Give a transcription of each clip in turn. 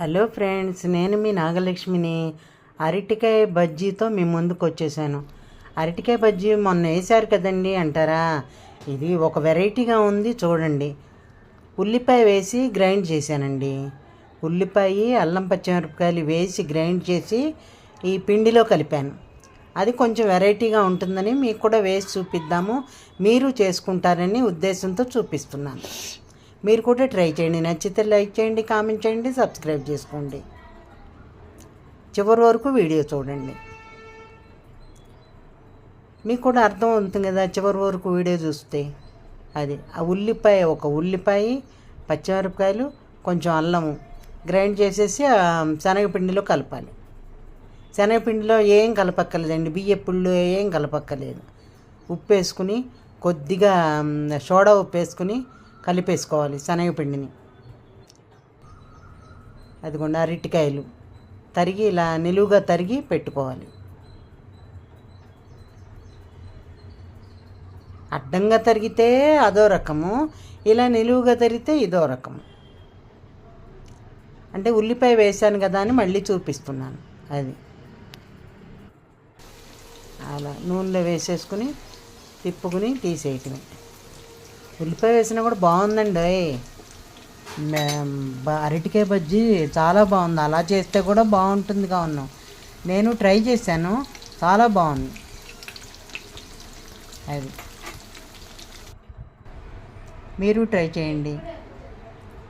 Hello friends నేను మీ నాగలక్ష్మిని. అరటికాయ బజ్జీతో మీ ముందుకు వచ్చేసాను. అరటికాయ బజ్జీ మొన్న వేశారు కదండి అంటారా? ఇది ఒక వెరైటీగా ఉంది చూడండి. ఉల్లిపాయ వేసి గ్రైండ్ చేశానండి. ఉల్లిపాయ అల్లం పచ్చిమిరపకాయలు వేసి గ్రైండ్ చేసి ఈ పిండిలో కలిపాను. అది కొంచెం వెరైటీగా ఉంటుందని మీకు కూడా వేసి చూపిద్దాము. మీరు చేసుకుంటారని ఉద్దేశంతో చూపిస్తున్నాను. మీరు కూడా ట్రై చేయండి. నచ్చితే లైక్ చేయండి కామెంట్ చేయండి సబ్స్క్రైబ్ చేసుకోండి. చివరి వరకు వీడియో చూడండి. మీకు కూడా అర్థం అవుతుంది కదా చివరి వరకు వీడియో చూస్తే. అది ఆ ఉల్లిపాయ ఒక ఉల్లిపాయ పచ్చిమిరపకాయలు కొంచెం అల్లము గ్రైండ్ చేసేసి శనగపిండిలో కలపాలి. శనగపిండిలో ఏం కలపక్కర్లేదండి. బియ్యపుళ్ళు ఏం కలపక్కర్లేదు. ఉప్పు వేసుకుని కొద్దిగా సోడా ఉప్పు వేసుకుని కలిపేసుకోవాలి శనగపిండిని అదిగోండి అరటికాయలు. తరిగి ఇలా నిలువుగా తరిగి పెట్టుకోవాలి. అడ్డంగా తరిగితే అదో రకము ఇలా నిలువుగా తరిగితే ఇదో రకము. అంటే ఉల్లిపాయ వేశాను కదా అని మళ్ళీ చూపిస్తున్నాను అది. అలా నూనెలో వేసేసుకుని తిప్పుకుని తీసేయటమే. ఉల్లిపాయ వేసినా కూడా బాగుందండి. అరటికాయ బజ్జీ చాలా బాగుంది. అలా చేస్తే కూడా బాగుంటుంది కావును నేను ట్రై చేశాను. చాలా బాగుంది. అది. మీరు ట్రై చేయండి.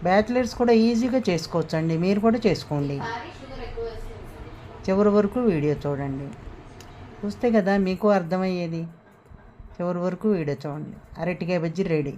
బ్యాచిలర్స్ కూడా ఈజీగా చేసుకోవచ్చండి. మీరు కూడా చేసుకోండి. చివరి వరకు వీడియో చూడండి. చూస్తే కదా మీకు అర్థమయ్యేది. చివరి వరకు వీడియో చూడండి. అరటికాయ బజ్జీ రెడీ.